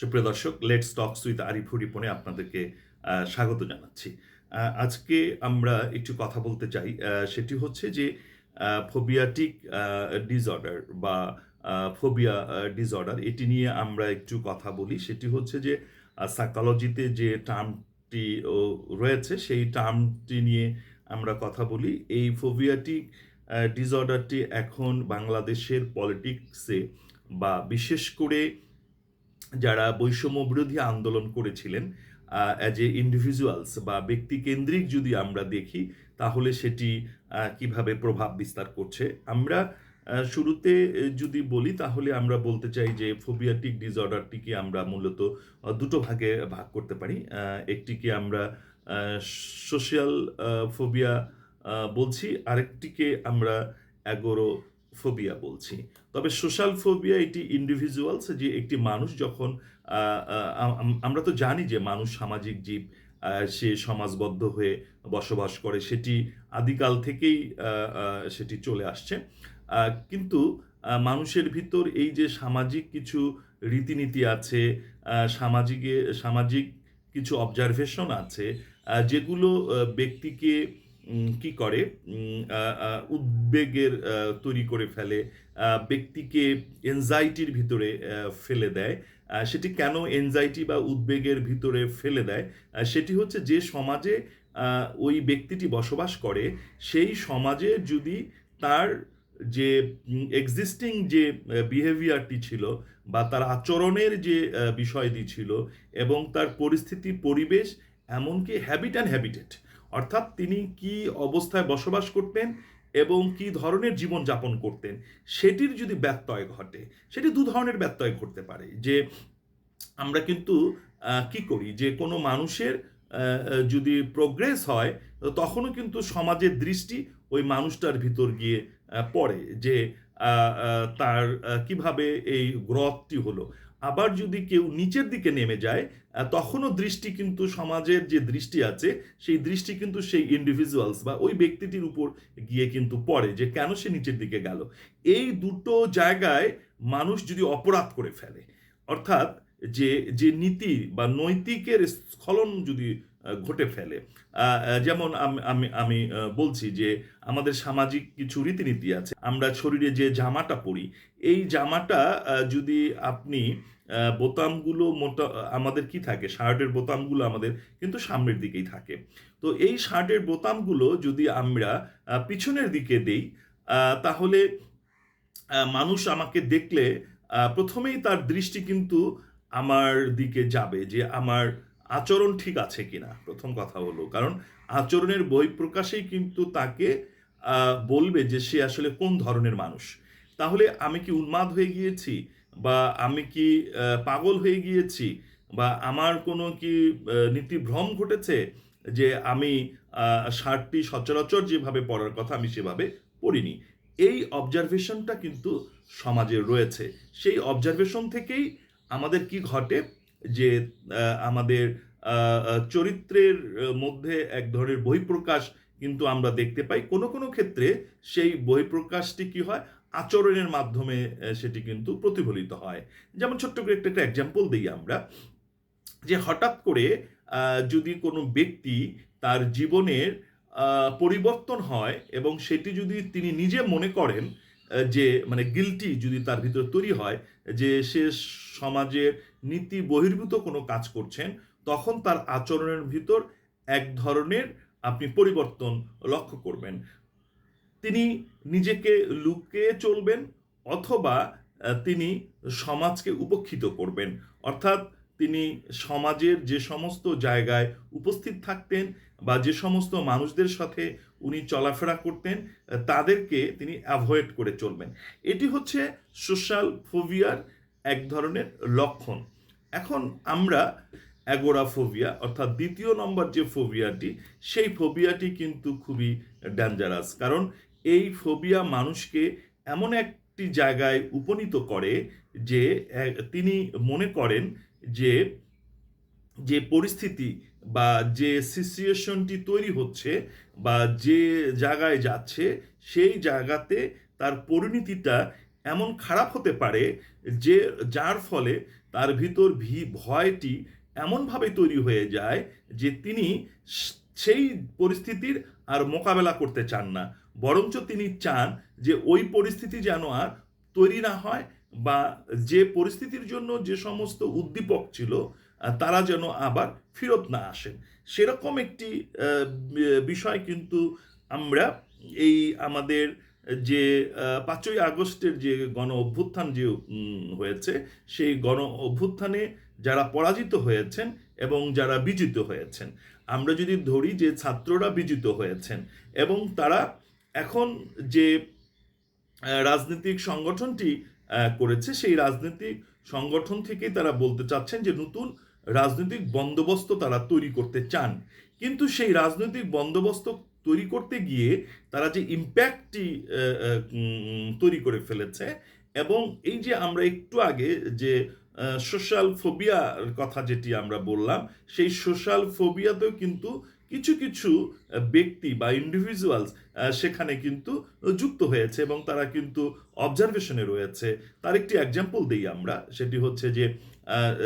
সুপ্রিয় দর্শক let's talks with Arif আপনাদেরকে স্বাগত জানাচ্ছি। আজকে আমরা একটু কথা বলতে চাই সেটি হচ্ছে যে ফোবিয়াটিক ডিসঅর্ডার বা ফোবিয়া ডিসঅর্ডার এটি নিয়ে আমরা একটু কথা বলি। সেটি হচ্ছে যে সাইকোলজিতে যে টার্মটি রয়েছে, সেই টার্মটি নিয়ে আমরা কথা বলি। এই ফোবিয়াটিক ডিসঅর্ডারটি এখন বাংলাদেশের পলিটিক্সে বা বিশেষ করে যারা বৈষম্য বিরোধী আন্দোলন করেছিলেন অ্যাজ এ ইন্ডিভিজুয়ালস বা ব্যক্তিকেন্দ্রিক যদি আমরা দেখি, তাহলে সেটি কীভাবে প্রভাব বিস্তার করছে? আমরা শুরুতে যদি বলি, তাহলে আমরা বলতে চাই যে ফোবিয়াটিক ডিসঅর্ডারটিকে আমরা মূলত দুটো ভাগে ভাগ করতে পারি। একটিকে আমরা সোশ্যাল ফোবিয়া বলছি, আরেকটিকে আমরা অ্যাগোরো ফোবিয়া বলছি। তবে সোশ্যাল ফোবিয়া এটি ইন্ডিভিজুয়ালস যে একটি মানুষ যখন আমরা তো জানি যে মানুষ সামাজিক জীব সে সমাজবদ্ধ হয়ে বসবাস করে, সেটি আদিকাল থেকেই সেটি চলে আসছে। কিন্তু মানুষের ভিতর এই যে সামাজিক কিছু রীতিনীতি আছে সামাজিকে, সামাজিক কিছু অবজারভেশন আছে যেগুলো ব্যক্তিকে কি করে? উদ্বেগের তৈরি করে ফেলে ব্যক্তিকে এনজাইটির ভিতরে ফেলে দেয়। সেটি কেন এনজাইটি বা উদ্বেগের ভিতরে ফেলে দেয়? সেটি হচ্ছে যে সমাজে ওই ব্যক্তিটি বসবাস করে, সেই সমাজে যদি তার যে এক্সিস্টিং যে বিহেভিয়ারটি ছিল বা তার আচরণের যে বিষয়টি ছিল এবং তার পরিস্থিতি, পরিবেশ এমনকি হ্যাবিট অ্যান্ড হ্যাবিটেট অর্থাৎ তিনি কি অবস্থায় বসবাস করতেন এবং কি ধরনের জীবন যাপন করতেন, সেটির যদি ব্যত্যয় ঘটে, সেটি দু ধরনের ব্যত্যয় ঘটতে পারে। যে আমরা কিন্তু কি করি? যে কোনো মানুষের যদি প্রোগ্রেস হয়, তখনও কিন্তু সমাজের দৃষ্টি ওই মানুষটার ভিতর গিয়ে পড়ে যে তার কীভাবে এই গ্রথটি হলো। আবার যদি কেউ নিচের দিকে নেমে যায় তখনও দৃষ্টি কিন্তু সমাজের যে দৃষ্টি আছে, সেই দৃষ্টি কিন্তু সেই ইন্ডিভিজুয়ালস বা ওই ব্যক্তিটির উপর গিয়ে কিন্তু পড়ে যে কেন সে নিচের দিকে গেল। এই দুটো জায়গায় মানুষ যদি অপরাধ করে ফেলে, অর্থাৎ যে যে নীতি বা নৈতিকের স্খলন যদি ঘটে ফেলে। যেমন আমি আমি বলছি যে আমাদের সামাজিক কিছু রীতিনীতি আছে। আমরা শরীরে যে জামাটা পরি, এই জামাটা যদি আপনি বোতামগুলো মোটা, আমাদের কি থাকে? শার্টের বোতামগুলো আমাদের কিন্তু সামনের দিকেই থাকে। তো এই শার্টের বোতামগুলো যদি আমরা পিছনের দিকে দেই তাহলে মানুষ আমাকে দেখলে প্রথমেই তার দৃষ্টি কিন্তু আমার দিকে যাবে যে আমার আচরণ ঠিক আছে কিনা? প্রথম কথা হলো কারণ আচরণের বই প্রকাশেই কিন্তু তাকে বলবে যে সে আসলে কোন ধরনের মানুষ। তাহলে আমি কি উন্মাদ হয়ে গিয়েছি? বা আমি কি পাগল হয়ে গিয়েছি? বা আমার কোনো কি আহ, নীতিভ্রম ঘটেছে? যে আমি শার্টটি সচরাচর যেভাবে পড়ার কথা আমি সেভাবে পড়িনি। এই অবজারভেশনটা কিন্তু সমাজে রয়েছে। সেই অবজারভেশন থেকেই আমাদের কি ঘটে? যে আমাদের চরিত্রের মধ্যে এক ধরনের বহিঃপ্রকাশ কিন্তু আমরা দেখতে পাই। কোনো কোনো ক্ষেত্রে সেই বহিঃপ্রকাশটি কি হয়? আচরণের মাধ্যমে সেটি কিন্তু প্রতিফলিত হয়। যেমন ছোট্ট করে একটা একটা এক্সাম্পল দিই আমরা। যে, হঠাৎ করে যদি কোনো ব্যক্তি তার জীবনের পরিবর্তন হয় এবং সেটি যদি তিনি নিজে মনে করেন যে মানে গিলটি যদি তার ভিতরে তৈরি হয়, যে, সে সমাজের নীতি বহির্ভূত কোনো কাজ করছেন, তখন তার আচরণের ভিতর এক ধরনের আপনি পরিবর্তন লক্ষ্য করবেন। তিনি নিজেকে লুকিয়ে চলবেন অথবা তিনি সমাজকে উপেক্ষিত করবেন। অর্থাৎ তিনি সমাজের যে সমস্ত জায়গায় উপস্থিত থাকতেন বা যে সমস্ত মানুষদের সাথে উনি চলাফেরা করতেন তাদেরকে তিনি অ্যাভয়েড করে চলবেন। এটি হচ্ছে সোশ্যাল ফোবিয়ার এক ধরনের লক্ষণ। এখন আমরা অ্যাগোরাফোবিয়া অর্থাৎ দ্বিতীয় নম্বর যে ফোবিয়াটি সেই ফোবিয়াটি কিন্তু খুবই ডেঞ্জারাস কারণ এই ফোবিয়া মানুষকে এমন একটি জায়গায় উপনীত করে যে তিনি মনে করেন যে যে পরিস্থিতি বা যে সিচুয়েশনটি তৈরি হচ্ছে বা যে জায়গায় যাচ্ছে, সেই জায়গাতে তার পরিণতিটা এমন খারাপ হতে পারে যে, যার ফলে তার ভিতর ভি, ভয়টি এমনভাবে তৈরি হয়ে যায় যে, তিনি সেই পরিস্থিতির আর মোকাবেলা করতে চান না। বরঞ্চ তিনি চান যে, ওই পরিস্থিতি যেন আর তৈরি না হয় বা যে পরিস্থিতির জন্য যে সমস্ত উদ্দীপক ছিল তারা যেন আবার ফেরত না আসেন। সেরকম একটি বিষয় কিন্তু আমরা এই আমাদের যে পাঁচই আগস্টের যে গণ অভ্যুত্থান যে হয়েছে, সেই গণ অভ্যুত্থানে যারা পরাজিত হয়েছেন এবং যারা বিজিত হয়েছেন, আমরা যদি ধরি যে ছাত্ররা বিজিত হয়েছেন এবং তারা এখন যে রাজনৈতিক সংগঠনটি করেছে, সেই রাজনৈতিক সংগঠন থেকেই তারা বলতে চাচ্ছেন যে নতুন রাজনৈতিক বন্দোবস্ত তারা তৈরি করতে চান। কিন্তু সেই রাজনৈতিক বন্দোবস্ত তৈরি করতে গিয়ে তারা যে ইম্প্যাক্টটি তৈরি করে ফেলেছে এবং এই যে আমরা একটু আগে যে সোশ্যাল ফোবিয়ার কথা যেটি আমরা বললাম সেই সোশ্যাল ফোবিয়াতেও কিন্তু কিছু কিছু ব্যক্তি বা ইন্ডিভিজুয়ালস সেখানে কিন্তু যুক্ত হয়েছে এবং তারা কিন্তু অবজারভেশনে রয়েছে। তার একটি এক্সাম্পল দিই আমরা সেটি হচ্ছে যে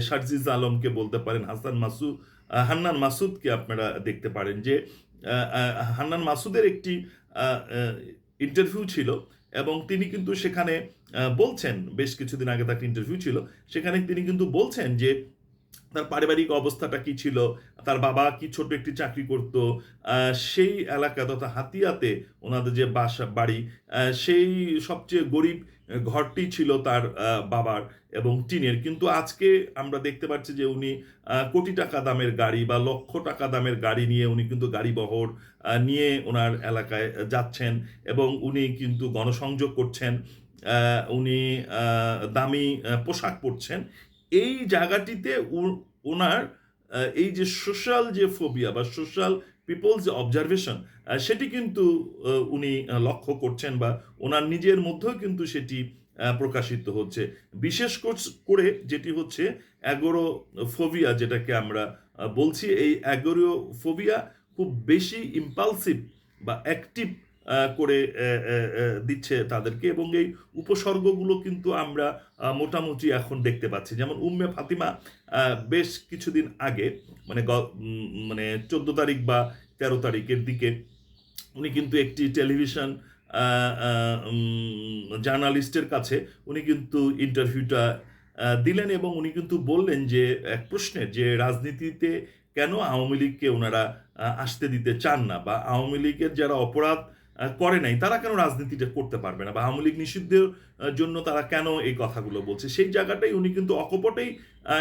শারজিজ আলমকে বলতে পারেন হাসান আহ, হান্নান মাসুদকে আপনারা দেখতে পারেন যে হান্নান মাসুদের একটি ইন্টারভিউ ছিল এবং তিনি কিন্তু সেখানে বলছেন, বেশ কিছুদিন আগে তার ইন্টারভিউ ছিল, সেখানে তিনি কিন্তু বলছেন যে তার পারিবারিক অবস্থাটা কি ছিল, তার বাবা কি ছোট একটি চাকরি করত সেই এলাকা তথা হাতিয়াতে ওনাদের যে বাসা, বাড়ি সেই সবচেয়ে গরিব ঘরটি ছিল তার বাবার এবং টিনের। কিন্তু আজকে আমরা দেখতে পাচ্ছি যে উনি কোটি টাকা দামের গাড়ি বা লক্ষ টাকা দামের গাড়ি নিয়ে উনি কিন্তু গাড়ি বহর নিয়ে ওনার এলাকায় যাচ্ছেন এবং উনি কিন্তু গণসংযোগ করছেন উনি দামি পোশাক পরছেন এই জায়গাটিতে ওনার এই যে সোশ্যাল যে ফোবিয়া বা সোশ্যাল পিপলস যে অবজারভেশন সেটি কিন্তু উনি লক্ষ্য করছেন বা ওনার নিজের মধ্যেও কিন্তু সেটি প্রকাশিত হচ্ছে। বিশেষ করে যেটি হচ্ছে অ্যাগোরো ফোবিয়া যেটাকে আমরা বলছি, এই অ্যাগোরো ফোবিয়া খুব বেশি ইম্পালসিভ বা অ্যাক্টিভ করে দিচ্ছে তাদেরকে এবং এই উপসর্গগুলো কিন্তু আমরা মোটামুটি এখন দেখতে পাচ্ছি। যেমন উম্মে ফাতিমা বেশ কিছুদিন আগে মানে মানে চোদ্দ তারিখ বা তেরো তারিখের দিকে উনি কিন্তু একটি টেলিভিশন জার্নালিস্টের কাছে উনি কিন্তু ইন্টারভিউটা দিলেন এবং উনি কিন্তু বললেন যে, এক প্রশ্নের যে, রাজনীতিতে কেন আওয়ামী লীগকে ওনারা আসতে দিতে চান না বা আওয়ামী লীগের যারা অপরাধ করে নাই। তারা কেন রাজনীতিটা করতে পারবে না? বা আওয়ামী লীগ নিষিদ্ধের জন্য তারা কেন এই কথাগুলো বলছে? সেই জায়গাটাই উনি কিন্তু অকপটেই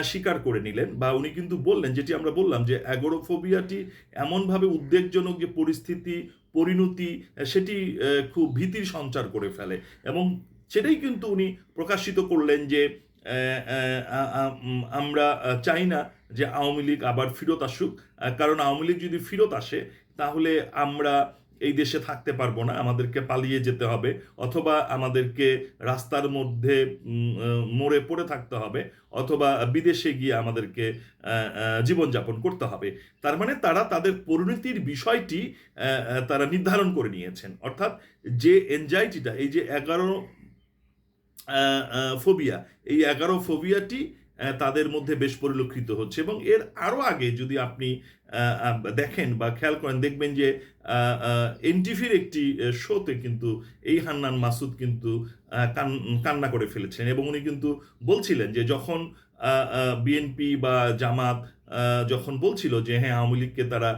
স্বীকার করে নিলেন বা উনি কিন্তু বললেন, যেটি আমরা বললাম যে অ্যাগোরোফোবিয়াটি এমনভাবে উদ্বেগজনক যে পরিস্থিতি, পরিণতি সেটি খুব ভীতির সঞ্চার করে ফেলে। এবং সেটাই কিন্তু উনি প্রকাশিত করলেন যে আমরা চাই না যে আওয়ামী লীগ আবার ফিরত আসুক। কারণ আওয়ামী লীগ যদি ফিরত আসে, তাহলে আমরা এই দেশে থাকতে পারব না, আমাদেরকে পালিয়ে যেতে হবে অথবা আমাদেরকে রাস্তার মধ্যে মরে পড়ে থাকতে হবে অথবা বিদেশে গিয়ে আমাদেরকে জীবনযাপন করতে হবে। তার মানে তারা তাদের পরিণতির বিষয়টি তারা নির্ধারণ করে নিয়েছেন। অর্থাৎ যে এনজাইটিটা এই যে এগারো ফোবিয়া এই এগারো ফোবিয়াটি তাদের মধ্যে বেশ পরিলক্ষিত হচ্ছে। এবং এর আরও আগে যদি আপনি দেখেন বা খেয়াল করেন, দেখবেন যে এনটিভির একটি শোতে কিন্তু এই হান্নান মাসুদ কিন্তু কান্না করে ফেলেছেন। এবং উনি কিন্তু বলছিলেন যে, যখন বিএনপি বা জামাত যখন বলছিল যে হ্যাঁ আওয়ামী লীগকে তারা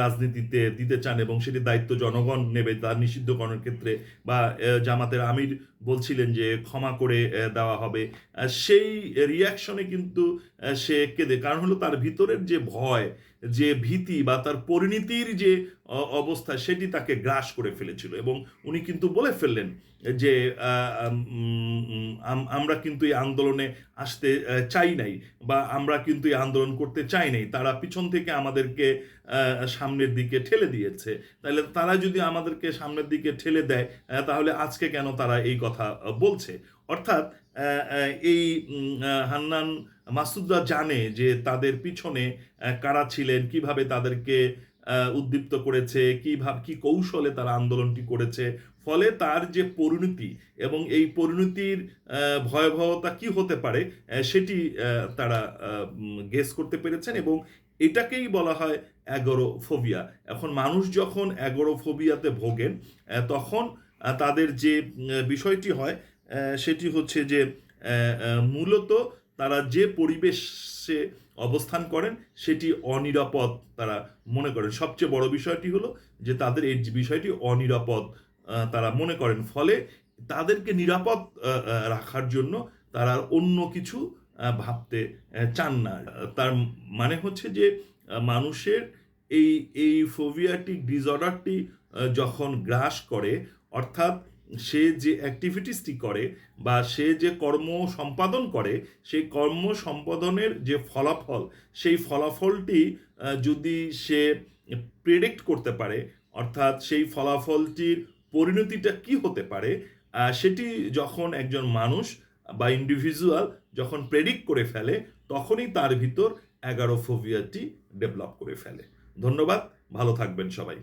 রাজনীতিতে দিতে চান এবং সেটি দায়িত্ব জনগণ নেবে তার নিষিদ্ধকরণের ক্ষেত্রে বা জামাতের আমির বলছিলেন যে, ক্ষমা করে দেওয়া হবে। সেই রিয়াকশনে কিন্তু সে কেঁদে। কারণ হলো তার ভিতরের যে ভয়, যে ভীতি বা তার পরিণতির যে অবস্থা, সেটি তাকে গ্রাস করে ফেলেছিল এবং উনি কিন্তু বলে ফেললেন যে আমরা কিন্তু এই আন্দোলনে আসতে চাই নাই বা আমরা কিন্তু এই আন্দোলন করতে চাই নাই তারা পিছন থেকে আমাদেরকে সামনের দিকে ঠেলে দিয়েছে। তাহলে তারা যদি আমাদেরকে সামনের দিকে ঠেলে দেয় তাহলে আজকে কেন তারা এই কথা বলছে? অর্থাৎ এই হান্নান মাসুদরা জানে যে তাদের পিছনে কারা ছিলেন, কীভাবে তাদেরকে উদ্দীপ্ত করেছে, কীভাবে, কি কৌশলে তারা আন্দোলনটি করেছে ফলে তার যে পরিণতি এবং এই পরিণতির ভয়াবহতা কি হতে পারে সেটি তারা গেস করতে পেরেছেন এবং এটাকেই বলা হয় অ্যাগোরোফোবিয়া এখন মানুষ যখন অ্যাগোরোফোবিয়াতে ভোগেন তখন তাদের যে বিষয়টি হয় সেটি হচ্ছে যে মূলত তারা যে পরিবেশে অবস্থান করেন, সেটি অনিরাপদ তারা মনে করেন। সবচেয়ে বড় বিষয়টি হলো যে, তাদের এই বিষয়টি অনিরাপদ তারা মনে করেন ফলে তাদেরকে নিরাপদ রাখার জন্য তারা অন্য কিছু ভাবতে চান না। তার মানে হচ্ছে যে মানুষের এই এই ফোভিয়াটিক ডিসঅর্ডারটি যখন গ্রাস করে, অর্থাৎ সে যে অ্যাক্টিভিটিসটি করে বা সে যে কর্ম সম্পাদন করে, সেই কর্ম সম্পাদনের যে ফলাফল, সেই ফলাফলটি যদি সে প্রেডিক্ট করতে পারে, অর্থাৎ সেই ফলাফলটির পরিণতিটা কি হতে পারে সেটি যখন একজন মানুষ বা ইন্ডিভিজুয়াল যখন প্রেডিক্ট করে ফেলে, তখনই তার ভিতর এগারো ফোভিয়াটি ডেভেলপ করে ফেলে। ধন্যবাদ, ভালো থাকবেন সবাই।